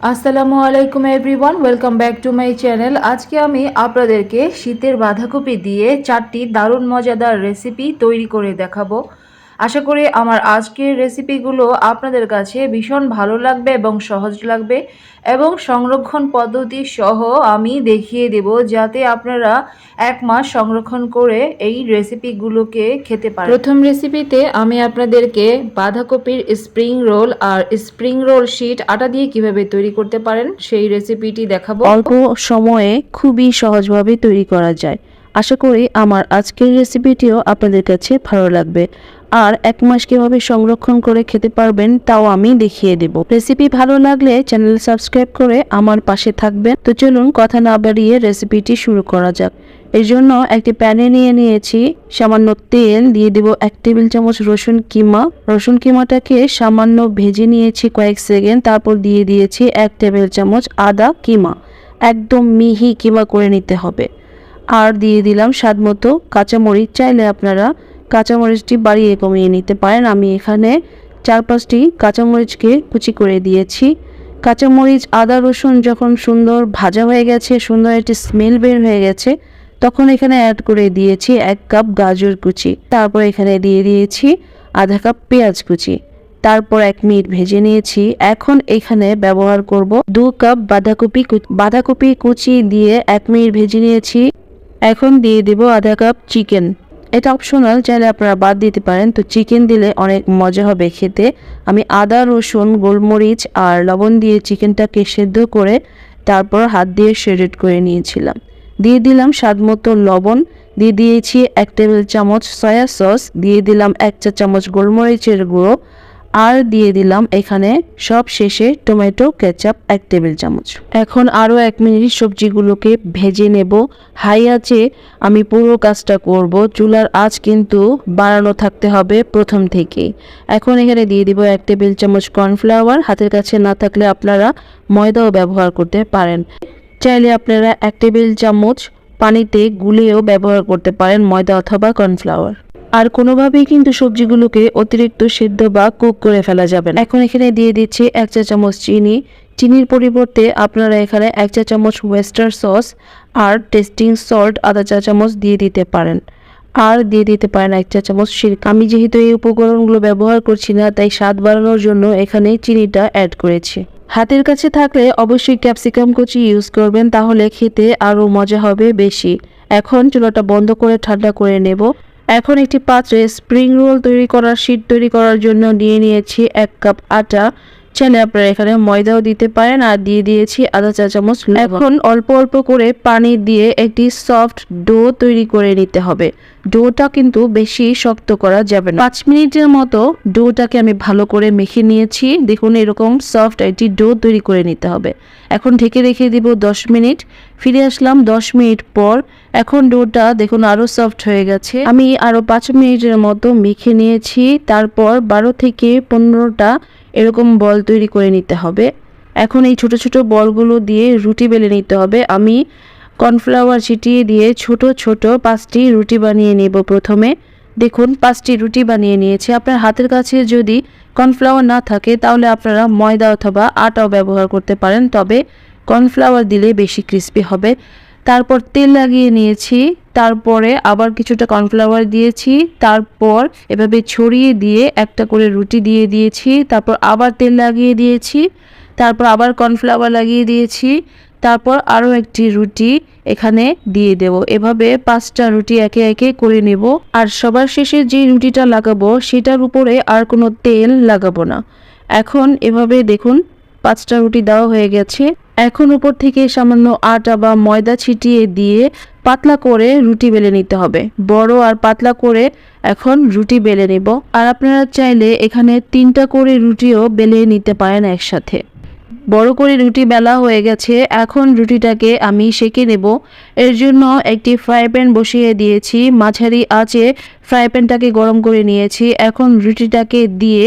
আসসালামু আলাইকুম everyone welcome back to my channel আজকে আমি আপনাদেরকে শীতের বাঁধাকপি দিয়ে চারটি দারুণ মজাদার রেসিপি তৈরি করে দেখাবো। আশা করি আমার আজকের রেসিপিগুলো আপনাদের কাছে ভীষণ ভালো লাগবে এবং সহজ লাগবে এবং সংরক্ষণ পদ্ধতি সহ আমি দেখিয়ে দেব যাতে আপনারা এক মাস সংরক্ষণ করে এই রেসিপিগুলোকে খেতে পারেন। প্রথম রেসিপিতে আমি আপনাদেরকে বাঁধাকপির স্প্রিং রোল আর স্প্রিং রোল শিট আটা দিয়ে কীভাবে তৈরি করতে পারেন সেই রেসিপিটি দেখাবো। অল্প সময়ে খুবই সহজভাবে তৈরি করা যায়। আশা করি আমার আজকের রেসিপিটিও আপনাদের কাছে ভালো লাগবে। আর এক মাস কীভাবে সংরক্ষণ করে খেতে পারবেন তাও আমি দেখিয়ে দেব। রেসিপি ভালো লাগলে চ্যানেল সাবস্ক্রাইব করে আমার পাশে থাকবেন। তো চলুন কথা না বাড়িয়ে রেসিপিটি শুরু করা যাক। এর জন্য একটি প্যানে নিয়ে নিয়েছি সামান্য তেল, দিয়ে দেব এক টেবিল চামচ রসুন কিমা। রসুন কিমাটাকে সামান্য ভেজে নিয়েছি কয়েক সেকেন্ড, তারপর দিয়ে দিয়েছি এক টেবিল চামচ আদা কিমা। একদম মিহি কিমা করে নিতে হবে। আর দিয়ে দিলাম স্বাদ মতো কাঁচামরিচ। চাইলে আপনারা কাঁচামরিচটি বাড়িয়ে কমিয়ে নিতে পারেন। আমি এখানে চার পাঁচটি কাঁচামরিচকে কুচি করে দিয়েছি। কাঁচামরিচ, আদা, রসুন যখন সুন্দর ভাজা হয়ে গেছে, সুন্দর একটি স্মেল বের হয়ে গেছে, তখন এখানে অ্যাড করে দিয়েছি এক কাপ গাজর কুচি। তারপর এখানে দিয়ে দিয়েছি আধা কাপ পেঁয়াজ কুচি। তারপর এক মিনিট ভেজে নিয়েছি। এখন এখানে ব্যবহার করব দু কাপ বাঁধাকপি বাঁধাকপি কুচি দিয়ে এক মিনিট ভেজে নিয়েছি। এখন দিয়ে দেব আধা কাপ চিকেন। এটা অপশনাল চাইলে আপনারা বাদ দিতে পারেন। তো চিকেন দিলে অনেক মজা হবে খেতে। আমি আদা, রসুন, গোলমরিচ আর লবণ দিয়ে চিকেনটাকে সেদ্ধ করে তারপর হাত দিয়ে শেডেড করে নিয়েছিলাম। দিয়ে দিলাম স্বাদ মতো লবণ। দিয়ে দিয়েছি এক টেবিল চামচ সয়া সস দিয়ে দিলাম এক চা চামচ গোলমরিচের গুঁড়ো। আর দিয়ে দিলাম এখানে সব শেষে টমেটো, কেচাপ, এক টেবিল চামচ। এখন আরও এক মিনিট সবজিগুলোকে ভেজে নেব। হাই আছে, আমি পুরো কাজটা করব। চুলার আঁচ কিন্তু বাড়ানো থাকতে হবে প্রথম থেকেই এখন এখানে দিয়ে দিব এক টেবিল চামচ কর্নফ্লাওয়ার। হাতের কাছে না থাকলে আপনারা ময়দাও ব্যবহার করতে পারেন। চাইলে আপনারা এক টেবিল চামচ পানিতে গুলেও ব্যবহার করতে পারেন ময়দা অথবা কর্নফ্লাওয়ার। আর কোনোভাবেই কিন্তু সবজিগুলোকে অতিরিক্ত সিদ্ধ বা কুক করে ফেলা যাবে না। এখন এখানে দিয়ে দিচ্ছি এক চা চামচ চিনি। চিনির পরিবর্তে আপনারা এখানে এক চা চামচ ওয়েস্টার সস আর টেস্টিং সল্ট আধা চা চামচ দিয়ে দিতে পারেন। আর দিয়ে দিতে পারেন এক চা চামচ সিরকা আমি যেহেতু এই উপকরণগুলো ব্যবহার করছি না, তাই স্বাদ বাড়ানোর জন্য এখানে চিনিটা অ্যাড করেছি। হাতের কাছে থাকলে অবশ্যই ক্যাপসিকাম কুচি ইউজ করবেন, তাহলে খেতে আরও মজা হবে বেশি। এখন চুলাটা বন্ধ করে ঠান্ডা করে নেব। এখন একটি পাত্রে স্প্রিং রোল তৈরি করার শীট তৈরি করার জন্য নিয়ে নিয়েছি এক কাপ আটা। চাইলে আপনারা এখানে ময়দাও দিতে পারেন আর দিয়ে দিয়েছি আধা চা চামচ এখন অল্প অল্প করে পানি দিয়ে একটি সফট ডো তৈরি করে নিতে হবে। ডোটা কিন্তু বেশি শক্ত করা যাবে না। পাঁচ মিনিটের মতো ডোটাকে আমি ভালো করে মেখে নিয়েছি। দেখুন, এরকম সফট একটি ডো তৈরি করে নিতে হবে। এখন ঢেকে রেখে দিব দশ মিনিট। ফিরে আসলাম দশ মিনিট পর। এখন ডোটা দেখুন আরও সফট হয়ে গেছে। আমি আরও পাঁচ মিনিটের মতো মেখে নিয়েছি। তারপর বারো থেকে পনেরোটা এরকম বল তৈরি করে নিতে হবে। এখন এই ছোট ছোট বলগুলো দিয়ে রুটি বেলে নিতে হবে। আমি কর্নফ্লাওয়ার ছিটিয়ে দিয়ে ছোট ছোট পাঁচটি রুটি বানিয়ে নেব প্রথমে। দেখুন, পাঁচটি রুটি বানিয়ে নিয়েছি। আপনার হাতের কাছে যদি কর্নফ্লাওয়ার না থাকে, তাহলে আপনারা ময়দা অথবা আটাও ব্যবহার করতে পারেন। তবে কর্নফ্লাওয়ার দিলে বেশি ক্রিস্পি হবে। তারপর তেল লাগিয়ে নিয়েছি, তারপরে আবার কিছুটা কর্নফ্লাওয়ার দিয়েছি, তারপর এভাবে ছড়িয়ে দিয়ে একটা করে রুটি দিয়ে দিয়েছি, তারপর আবার তেল লাগিয়ে দিয়েছি, তারপর আবার কর্নফ্লাওয়ার লাগিয়ে দিয়েছি, তারপর আরও একটি রুটি এখানে দিয়ে দেব। এভাবে পাঁচটা রুটি একে একে করে নেব। আর সবার শেষে যে রুটিটা লাগাবো, সেটার উপরে আর কোনো তেল লাগাবো না। এখন এভাবে দেখুন, পাঁচটা রুটি দেওয়া হয়ে গেছে। এখন উপর থেকে সামান্য আটা বা ময়দা ছিটিয়ে দিয়ে পাতলা করে রুটি বেলে নিতে হবে। বড় আর পাতলা করে এখন রুটি বেলে নেব। আর আপনারা চাইলে এখানে তিনটা করে রুটিও বেলে নিতে পারেন একসাথে। বড় করে রুটি বেলা হয়ে গেছে। এখন রুটিটাকে আমি সেঁকে নেব। এর জন্য একটি ফ্রাই প্যান বসিয়ে দিয়েছি। মাঝারি আঁচে ফ্রাই প্যানটাকে গরম করে নিয়েছি। এখন রুটিটাকে দিয়ে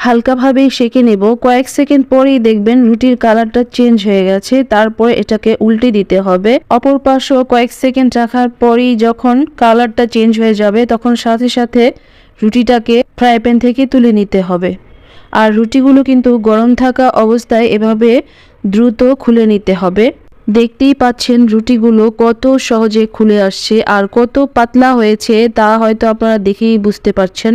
হালকাভাবে সেঁকে নেব। কয়েক সেকেন্ড পরেই দেখবেন রুটির কালারটা চেঞ্জ হয়ে গেছে। তারপরে এটাকে উল্টে দিতে হবে। অপর পাশও কয়েক সেকেন্ড রাখার পরেই যখন কালারটা চেঞ্জ হয়ে যাবে, তখন সাথে সাথে রুটিটাকে ফ্রাই প্যান থেকে তুলে নিতে হবে। আর রুটিগুলো কিন্তু গরম থাকা অবস্থায় এভাবে দ্রুত খুলে নিতে হবে। দেখতেই পাচ্ছেন রুটিগুলো কত সহজে খুলে আসছে। আর কত পাতলা হয়েছে তা হয়তো আপনারা দেখেই বুঝতে পারছেন।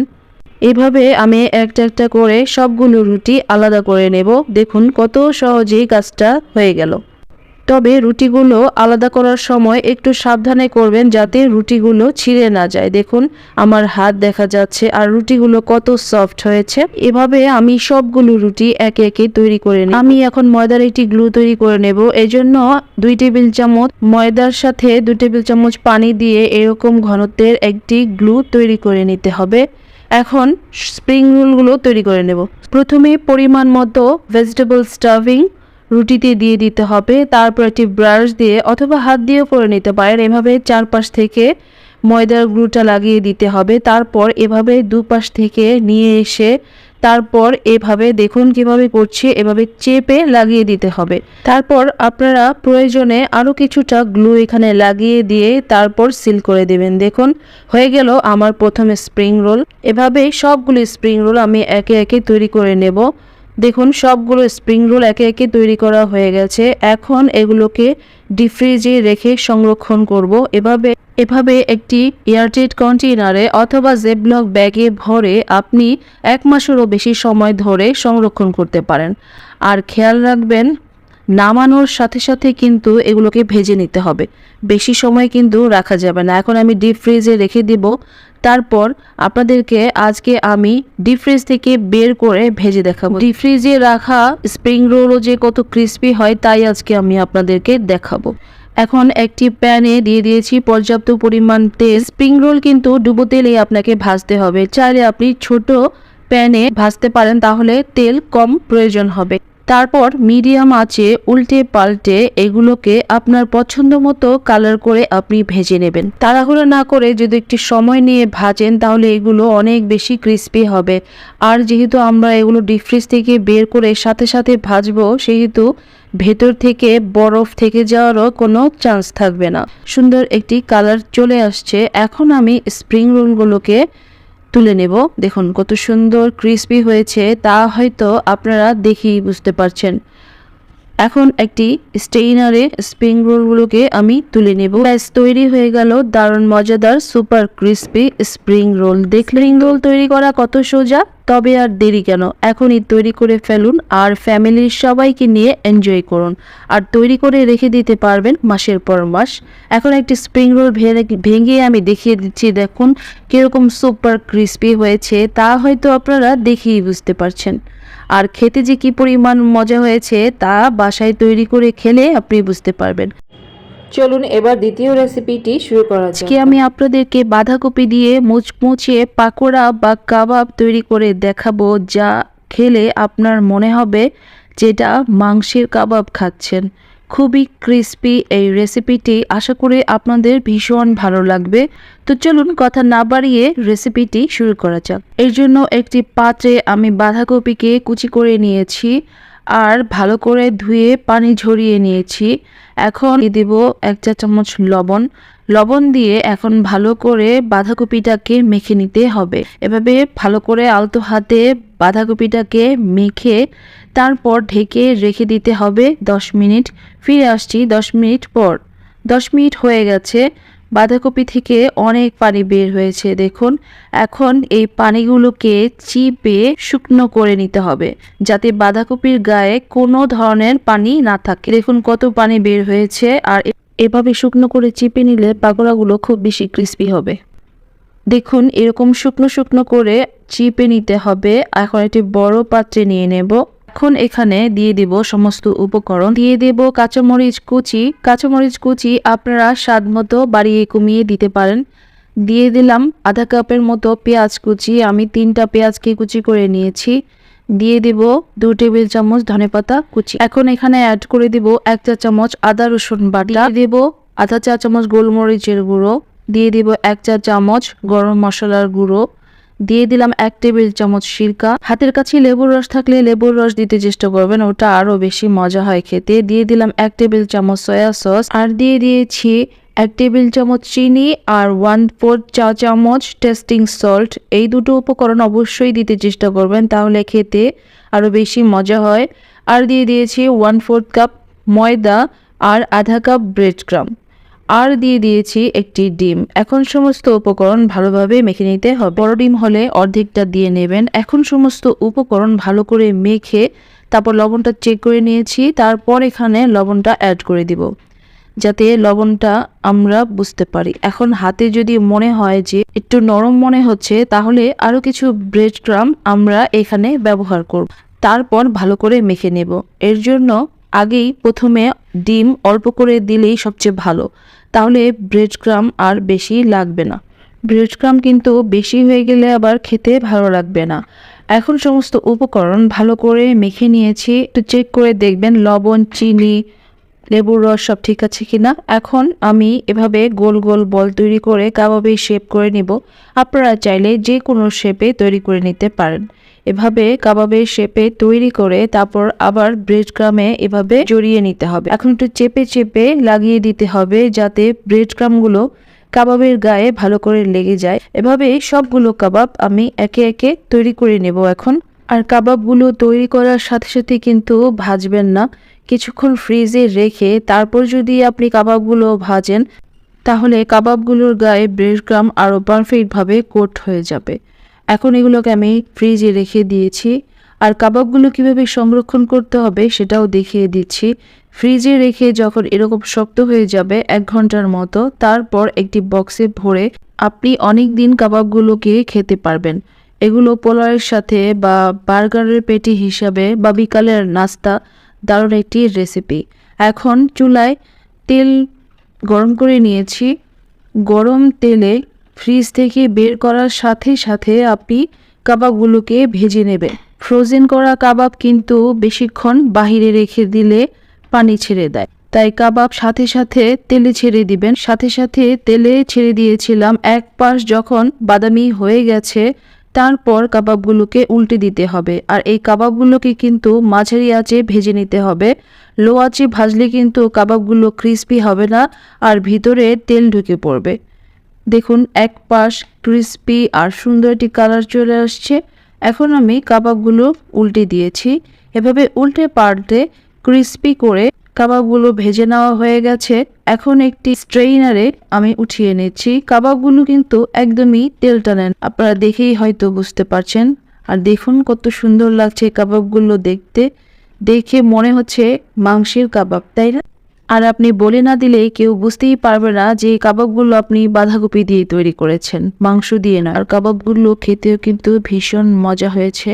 এভাবে আমি একটা একটা করে সবগুলো রুটি আলাদা করে নেব। দেখুন কত সহজেই কাজটা হয়ে গেল। তবে রুটিগুলো আলাদা করার সময় একটু সাবধানে করবেন যাতে রুটিগুলো ছিঁড়ে না যায়। দেখুন, আমার হাত দেখা যাচ্ছে আর রুটিগুলো কত সফট হয়েছে। এভাবে আমি সবগুলো রুটি একে একে তৈরি করে নিই আমি এখন ময়দার একটি গ্লু তৈরি করে নেব। এজন্য দুই টেবিল চামচ ময়দার সাথে দুই টেবিল চামচ পানি দিয়ে এরকম ঘনত্বের একটি গ্লু তৈরি করে নিতে হবে। এখন স্প্রিং রোলগুলো তৈরি করে নেব। প্রথমে পরিমাণ মতো ভেজিটেবল স্টাফিং রুটিতে দিয়ে দিতে হবে। তারপর একটি ব্রাশ দিয়ে অথবা হাত দিয়েও করে নিতে পারেন। এভাবে চারপাশ থেকে ময়দার গ্লুটা লাগিয়ে দিতে হবে। তারপর এভাবে দুপাশ থেকে নিয়ে এসে তারপর এভাবে দেখুন কীভাবে করছি এভাবে চেপে লাগিয়ে দিতে হবে। তারপর আপনারা প্রয়োজনে আরও কিছুটা গ্লু এখানে লাগিয়ে দিয়ে তারপর সিল করে দেবেন। দেখুন, হয়ে গেল আমার প্রথমে স্প্রিং রোল। এভাবে সবগুলো স্প্রিং রোল আমি একে একে তৈরি করে নেব। দেখুন, সবগুলো স্প্রিং রোল একে একে তৈরি করা হয়ে গেছে। এখন এগুলোকে ডিপ ফ্রিজে রেখে সংরক্ষণ করব। এভাবে এভাবে একটি এয়ারটেড কন্টেইনারে অথবা জেবলক ব্যাগে ভরে আপনি এক মাসেরও বেশি সময় ধরে সংরক্ষণ করতে পারেন। আর খেয়াল রাখবেন, নামানোর সাথে সাথে কিন্তু এগুলোকে ভেজে নিতে হবে। বেশি সময় কিন্তু রাখা যাবে না। এখন আমি ডিপ ফ্রিজে রেখে দিব। তারপর আপনাদেরকে আজকে আমি ডিপ ফ্রিজ থেকে বের করে ভেজে দেখাবো। ডিপ ফ্রিজে রাখা স্প্রিং রোলও যে কত ক্রিস্পি হয়, তাই আজকে আমি আপনাদেরকে দেখাবো। এখন একটি প্যানে দিয়ে দিয়েছি পর্যাপ্ত পরিমাণ তেল। স্প্রিং রোল কিন্তু ডুবো তেলেই আপনাকে ভাজতে হবে। চাইলে আপনি ছোট প্যানে ভাজতে পারেন, তাহলে তেল কম প্রয়োজন হবে। তারপর মিডিয়াম আঁচে উল্টে পাল্টে এগুলোকে আপনার পছন্দ মতো কালার করে আপনি ভেজে নেবেন। তাড়াহুড়ো না করে যদি একটি সময় নিয়ে ভাজেন, তাহলে এগুলো অনেক বেশি ক্রিস্পি হবে। আর যেহেতু আমরা এগুলো ডিপ ফ্রিজ থেকে বের করে সাথে সাথে ভাজবো, সেহেতু ভেতর থেকে বরফ থেকে যাওয়ারও কোনো চান্স থাকবে না। সুন্দর একটি কালার চলে আসছে। এখন আমি স্প্রিং রোলগুলোকে তুলে নেব। দেখুন কত সুন্দর ক্রিসপি হয়েছে তা হয়তো আপনারা দেখেই বুঝতে পারছেন। এখন একটি স্টেইনারে স্প্রিং রোলগুলোকে আমি তুলে নেব। ব্যাস, তৈরি হয়ে গেল দারুণ মজাদার সুপার ক্রিস্পি স্প্রিং রোল। দেখলেন রোল তৈরি করা কত সোজা? তবে আর দেরি কেন? এখনই তৈরি করে ফেলুন আর ফ্যামিলির সবাইকে নিয়ে এনজয় করুন। আর তৈরি করে রেখে দিতে পারবেন মাসের পর মাস। এখন একটি স্প্রিং রোল ভেঙে আমি দেখিয়ে দিচ্ছি। দেখুন কীরকম সুপার ক্রিস্পি হয়েছে, তা হয়তো আপনারা দেখেই বুঝতে পারছেন। আর খেতে যে কি পরিমাণ মজা হয়েছে তা বাসায় তৈরি করে খেলে আপনি বুঝতে পারবেন। চলুন এবার দ্বিতীয় রেসিপিটি শুরু করা যাক। আজকে আমি আপনাদেরকে বাঁধাকপি দিয়ে মুচমুচে পাকোড়া বা কাবাব তৈরি করে দেখাবো যা খেলে আপনার মনে হবে যেটা মাংসের কাবাব খাচ্ছেন। খুবই ক্রিস্পি এই রেসিপিটি আশা করি আপনাদের ভীষণ ভালো লাগবে। তো চলুন কথা না বাড়িয়ে রেসিপিটি শুরু করা যাক। এর জন্য একটি পাত্রে আমি বাঁধাকপিকে কুচি করে নিয়েছি আর ভালো করে ধুয়ে পানি ঝরিয়ে নিয়েছি। এখন দেব এক চা চামচ লবণ। লবণ দিয়ে এখন ভালো করে বাঁধাকপিটাকে মেখে নিতে হবে। এভাবে ভালো করে আলতো হাতে বাঁধাকপিটাকে মেখে তারপর ঢেকে রেখে দিতে হবে দশ মিনিট। ফিরে আসছি দশ মিনিট পর। দশ মিনিট হয়ে গেছে। বাঁধাকপি থেকে অনেক পানি বের হয়েছে, দেখুন। এখন এই পানিগুলোকে চিপে শুকনো করে নিতে হবে, যাতে বাঁধাকপির গায়ে কোনো ধরনের পানি না থাকে। দেখুন কত পানি বের হয়েছে আর এভাবে শুকনো করে চিপে নিলে পাকোড়াগুলো খুব বেশি ক্রিস্পি হবে। দেখুন, এরকম শুকনো শুকনো করে চিপে নিতে হবে। এখন একটি বড় পাত্রে নিয়ে নেব। এখন এখানে দিয়ে দেব সমস্ত উপকরণ। দিয়ে দেব কাঁচামরিচ কুচি। কাঁচামরিচ কুচি আপনারা স্বাদ মতো বাড়িয়ে কমিয়ে দিতে পারেন। দিয়ে দিলাম আধা কাপের মতো পেঁয়াজ কুচি। আমি তিনটা পেঁয়াজকে কুচি করে নিয়েছি। দিয়ে দেব দু টেবিল চামচ ধনেপাতা কুচি। এখন এখানে অ্যাড করে দেব এক চা চামচ আদা রসুন বাটা। দেব আধা চা চামচ গোলমরিচের গুঁড়ো। দিয়ে দিব এক চা চামচ গরম মশলার গুঁড়ো। দিয়ে দিলাম এক টেবিল চামচ সিরকা। হাতের কাছে লেবুর রস থাকলে লেবুর রস দিতে চেষ্টা করবেন, ওটা আরও বেশি মজা হয় খেতে। দিয়ে দিলাম এক টেবিল চামচ সয়া সস। আর দিয়ে দিয়েছি এক টেবিল চামচ চিনি আর ওয়ান ফোর্থ চা চামচ টেস্টিং সল্ট এই দুটো উপকরণ অবশ্যই দিতে চেষ্টা করবেন, তাহলে খেতে আরও বেশি মজা হয়। আর দিয়ে দিয়েছি ওয়ান ফোর্থ কাপ ময়দা আর আধা কাপ ব্রেড ক্রাম আর দিয়ে দিয়েছি একটি ডিম। এখন সমস্ত উপকরণ ভালোভাবে মেখে নিতে হবে। বড় ডিম হলে অর্ধেকটা দিয়ে নেবেন। এখন সমস্ত উপকরণ ভালো করে মেখে তারপর লবণটা চেক করে নিয়েছি। তারপর এখানে লবণটা অ্যাড করে দিব। যাতে লবণটা আমরা বুঝতে পারি। এখন হাতে যদি মনে হয় যে একটু নরম মনে হচ্ছে, তাহলে আরও কিছু ব্রেড ক্রাম আমরা এখানে ব্যবহার করব। তারপর ভালো করে মেখে নেব। এর জন্য আগেই প্রথমে ডিম অল্প করে দিলেই সবচেয়ে ভালো। তাহলে ব্রেড ক্রাম আর বেশি লাগবে না। ব্রেড ক্রাম কিন্তু বেশি হয়ে গেলে আবার খেতে ভালো লাগবে না। এখন সমস্ত উপকরণ ভালো করে মেখে নিয়েছি। একটু চেক করে দেখবেন লবণ, চিনি লেবুর রস সব ঠিক আছে কিনা? এখন আমি এভাবে গোল গোল বল তৈরি করে কাবাবে শেপ করে নিব। আপনারা চাইলে যে কোনো শেপে তৈরি করে নিতে পারেন। এভাবে কাবাবের শেপে তৈরি করে তারপর আবার ব্রেড ক্রামে এভাবে জড়িয়ে নিতে হবে। এখন একটু চেপে চেপে লাগিয়ে দিতে হবে যাতে ব্রেড ক্রামগুলো কাবাবের গায়ে ভালো করে লেগে যায়। এভাবে সবগুলো কাবাব আমি একে একে তৈরি করে নেব এখন। আর কাবাবগুলো তৈরি করার সাথে সাথে কিন্তু ভাজবেন না। কিছুক্ষণ ফ্রিজে রেখে তারপর যদি আপনি কাবাবগুলো ভাজেন, তাহলে কাবাবগুলোর গায়ে ব্রেড ক্রাম আরও পারফেক্টভাবে কোট হয়ে যাবে। এখন এগুলোকে আমি ফ্রিজে রেখে দিয়েছি। আর কাবাবগুলো কীভাবে সংরক্ষণ করতে হবে সেটাও দেখিয়ে দিচ্ছি। ফ্রিজে রেখে যখন এরকম শক্ত হয়ে যাবে এক ঘণ্টার মতো, তারপর একটি বক্সে ভরে আপনি অনেক দিন কাবাবগুলোকে খেতে পারবেন। এগুলো পোলাওয়ের সাথে বা বার্গারের পেটি হিসাবে বা বিকালের নাস্তা দারুণ একটি রেসিপি এখন চুলায় তেল গরম করে নিয়েছি। গরম তেলে ফ্রিজ থেকে বের করার সাথে সাথে আপনি কাবাবগুলোকে ভেজে নেবেন। ফ্রোজেন করা কাবাব কিন্তু বেশিক্ষণ বাহিরে রেখে দিলে পানি ছেড়ে দেয়। তাই কাবাব সাথে সাথে তেলে ছেড়ে দিবেন। সাথে সাথে তেলে ছেড়ে দিয়েছিলাম এক পাশ যখন বাদামি হয়ে গেছে তারপর কাবাবগুলোকে উল্টে দিতে হবে। আর এই কাবাবগুলোকে কিন্তু মাঝারি আঁচে ভেজে নিতে হবে। লো আঁচে ভাজলে কিন্তু কাবাবগুলো ক্রিস্পি হবে না আর ভিতরে তেল ঢুকে পড়বে। দেখুন, এক পাশ ক্রিস্পি আর সুন্দর একটি কালার চলে আসছে। এখন আমি কাবাবগুলো উল্টে দিয়েছি। এভাবে উল্টে পাল্টে ক্রিস্পি করে কাবাবগুলো ভেজে নেওয়া হয়ে গেছে। এখন একটি স্ট্রেইনারে আমি উঠিয়ে নিচ্ছি। কাবাবগুলো কিন্তু একদমই তেল টানেন আপনারা দেখেই হয়তো বুঝতে পারছেন। আর দেখুন কত সুন্দর লাগছে কাবাবগুলো দেখতে। দেখে মনে হচ্ছে মাংসের কাবাব, তাই না? আর আপনি বলে না দিলে কেউ বুঝতেই পারবে না যে কাবাবগুলো আপনি বাঁধাকপি দিয়ে তৈরি করেছেন। মাংস দিয়ে না। আর কাবাবগুলো খেতেও কিন্তু ভীষণ মজা হয়েছে।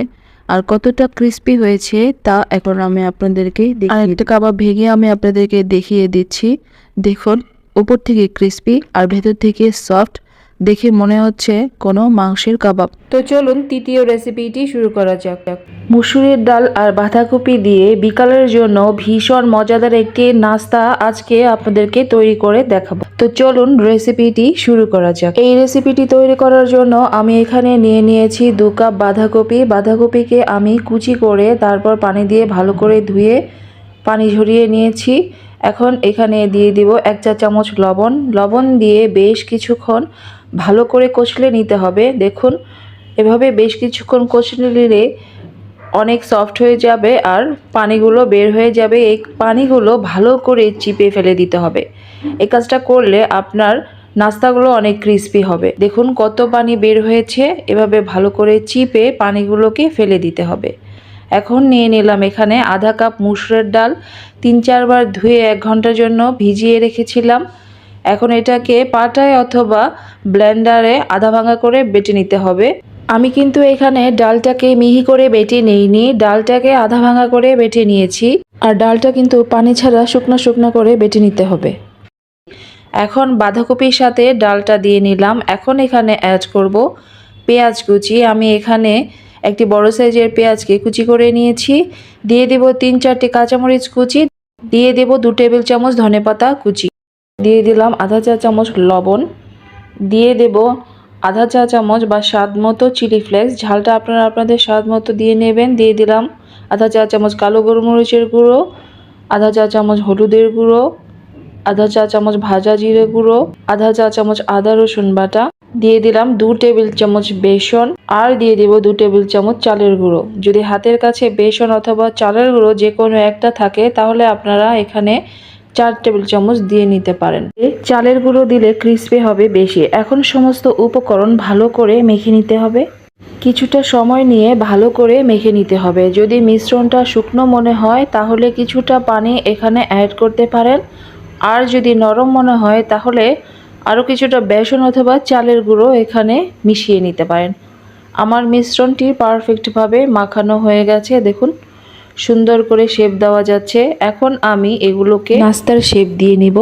আর কতটা ক্রিস্পি হয়েছে তা এখন আমি আপনাদেরকে আর একটা কাবাব ভেঙে আমি আপনাদেরকে দেখিয়ে দিচ্ছি। দেখুন, উপর থেকে ক্রিস্পি আর ভেতর থেকে সফট দেখে মনে হচ্ছে কোনো মাংসের কাবাব। তো চলুন তৃতীয় রেসিপিটি শুরু করা যাক। মুসুরের ডাল আর বাঁধাকপি দিয়ে বিকালের জন্য ভীষণ মজাদার একটি নাস্তা আজকে আপনাদেরকে তৈরি করে দেখাবো। তো চলুন রেসিপিটি শুরু করা যাক। এই রেসিপিটি তৈরি করার জন্য আমি এখানে নিয়ে নিয়েছি দু কাপ বাঁধাকপি। বাঁধাকপিকে আমি কুচি করে তারপর পানি দিয়ে ভালো করে ধুয়ে পানি ঝরিয়ে নিয়েছি। এখন এখানে দিয়ে দিব এক চা চামচ লবণ। লবণ দিয়ে বেশ কিছুক্ষণ ভালো করে কষলে নিতে হবে। দেখুন, এভাবে বেশ কিছুক্ষণ কষলে নিলে অনেক সফট হয়ে যাবে আর পানিগুলো বের হয়ে যাবে। এই পানিগুলো ভালো করে চিপে ফেলে দিতে হবে। এই কাজটা করলে আপনার নাস্তাগুলো অনেক ক্রিস্পি হবে। দেখুন কত পানি বের হয়েছে। এভাবে ভালো করে চিপে পানিগুলোকে ফেলে দিতে হবে। এখন নিয়ে নিলাম এখানে আধা কাপ মুসুরের ডাল। তিন চারবার ধুয়ে এক ঘণ্টার জন্য ভিজিয়ে রেখেছিলাম। এখন এটাকে পাটায় অথবা ব্লেন্ডারে আধা ভাঙা করে বেটে নিতে হবে। আমি কিন্তু এখানে ডালটাকে মিহি করে বেটে নিইনি, ডালটাকে আধা ভাঙা করে বেটে নিয়েছি আর ডালটা কিন্তু পানি ছাড়া শুকনো শুকনো করে বেটে নিতে হবে। এখন বাঁধাকপির সাথে ডালটা দিয়ে নিলাম। এখন এখানে অ্যাড করব পেঁয়াজ কুচি। আমি এখানে একটি বড় সাইজের পেঁয়াজকে কুচি করে নিয়েছি। দিয়ে দেব তিন চারটি কাঁচামরিচ কুচি। দিয়ে দেব দু টেবিল চামচ ধনেপাতা কুচি। দিয়ে দিলাম আধা চা চামচ লবণ। দিয়ে দেব আধা চা চামচ বা স্বাদ মতো চিলি ফ্লেক্স। ঝালটা আপনারা আপনাদের স্বাদ মতো দিয়ে নেবেন। দিয়ে দিলাম আধা চা চামচ কালো গোলমরিচের গুঁড়ো, আধা চা চামচ হলুদের গুঁড়ো, আধা চা চামচ ভাজা জিরে গুঁড়ো, আধা চা চামচ আদা রসুন বাটা। দিয়ে দিলাম দু টেবিল চামচ বেসন আর দিয়ে দিব দু টেবিল চামচ চালের গুঁড়ো। যদি হাতের কাছে বেসন অথবা চালের গুঁড়ো যে কোনো একটা থাকে, তাহলে আপনারা এখানে চার টেবিল চামচ দিয়ে নিতে পারেন। চালের গুঁড়ো দিলে ক্রিস্পি হবে বেশি। এখন সমস্ত উপকরণ ভালো করে মেখে নিতে হবে। কিছুটা সময় নিয়ে ভালো করে মেখে নিতে হবে। যদি মিশ্রণটা শুকনো মনে হয়, তাহলে কিছুটা পানি এখানে অ্যাড করতে পারেন। আর যদি নরম মনে হয়, তাহলে আরও কিছুটা বেসন অথবা চালের গুঁড়ো এখানে মিশিয়ে নিতে পারেন। আমার মিশ্রণটি পারফেক্টভাবে মাখানো হয়ে গেছে, দেখুন। সুন্দর করে শেপ দেওয়া যাচ্ছে। এখন আমি এগুলোকে নাস্তার শেপ দিয়ে নিব।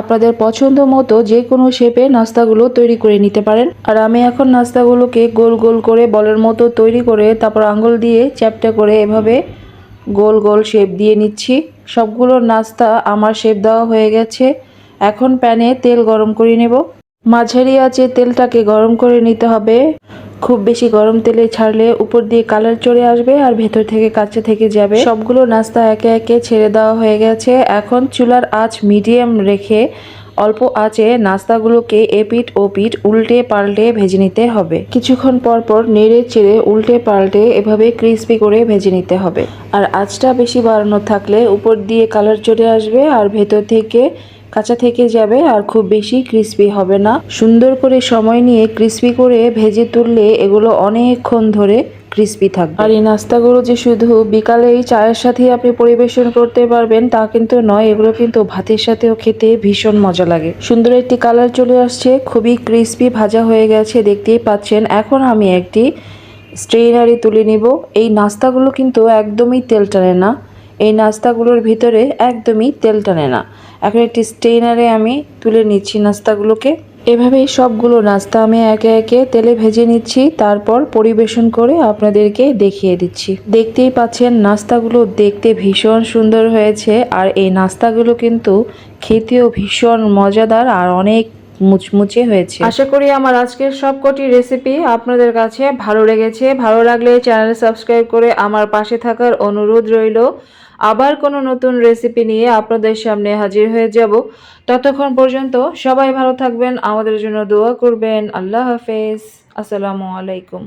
আপনাদের পছন্দ মতো যে কোনো শেপে নাস্তাগুলো তৈরি করে নিতে পারেন। আর আমি এখন নাস্তাগুলোকে গোল গোল করে বলের মতো তৈরি করে তারপর আঙ্গুল দিয়ে চ্যাপটা করে এভাবে গোল গোল শেপ দিয়ে নিচ্ছি। সবগুলো নাস্তা আমার শেপ দেওয়া হয়ে গেছে। এখন প্যানে তেল গরম করে নেব। মাঝারি আছে, তেলটাকে গরম করে নিতে হবে। খুব বেশি গরম তেলে ছাড়লে উপর দিয়ে কালার চড়ে আসবে আর ভেতর থেকে কাঁচা থেকে যাবে। সবগুলো নাস্তা একে একে ছেড়ে দেওয়া হয়ে গেছে। এখন চুলার আঁচ মিডিয়াম রেখে অল্প আঁচে নাস্তাগুলোকে এপিট ও পিট উল্টে পাল্টে ভেজে নিতে হবে। কিছুক্ষণ পর পর নেড়ে চেড়ে উল্টে পাল্টে এভাবে ক্রিস্পি করে ভেজে নিতে হবে। আর আঁচটা বেশি বাড়ানো থাকলে উপর দিয়ে কালার চড়ে আসবে আর ভেতর থেকে কাঁচা থেকে যাবে আর খুব বেশি ক্রিস্পি হবে না। সুন্দর করে সময় নিয়ে ক্রিস্পি করে ভেজে তুললে এগুলো অনেকক্ষণ ধরে ক্রিস্পি থাকবে। আর এই নাস্তাগুলো যে শুধু বিকালেই চায়ের সাথে আপনি পরিবেশন করতে পারবেন, তা কিন্তু নয়, এগুলো কিন্তু ভাতের সাথেও খেতে ভীষণ মজা লাগে। সুন্দর একটি কালার চলে আসছে, খুবই ক্রিস্পি ভাজা হয়ে গেছে, দেখতেই পাচ্ছেন। এখন আমি একটি স্ট্রেনারি তুলে নিব। এই নাস্তাগুলো কিন্তু একদমই তেল টানে না। এই নাস্তাগুলোর ভিতরে একদমই তেল টানে না। এখন একটি স্টেইনারে আমি তুলে নিচ্ছি নাস্তাগুলোকে। এভাবেই সবগুলো নাস্তা আমি একে একে তেলে ভেজে নিচ্ছি, তারপর পরিবেশন করে আপনাদেরকে দেখিয়ে দিচ্ছি। দেখতেই পাচ্ছেন, নাস্তাগুলো দেখতে ভীষণ সুন্দর হয়েছে, আর এই নাস্তাগুলো কিন্তু খেতেও ভীষণ মজাদার আর অনেক মুচমুচে হয়েছে। আশা করি আমার আজকের সবকটি রেসিপি আপনাদের কাছে ভালো লেগেছে। ভালো লাগলে চ্যানেল সাবস্ক্রাইব করে আমার পাশে থাকার অনুরোধ রইল। আবার কোনো নতুন রেসিপি নিয়ে আপনাদের সামনে হাজির হয়ে যাব। ততক্ষণ পর্যন্ত সবাই ভালো থাকবেন, আমাদের জন্য দোয়া করবেন। আল্লাহ হাফেজ। আসসালামু আলাইকুম।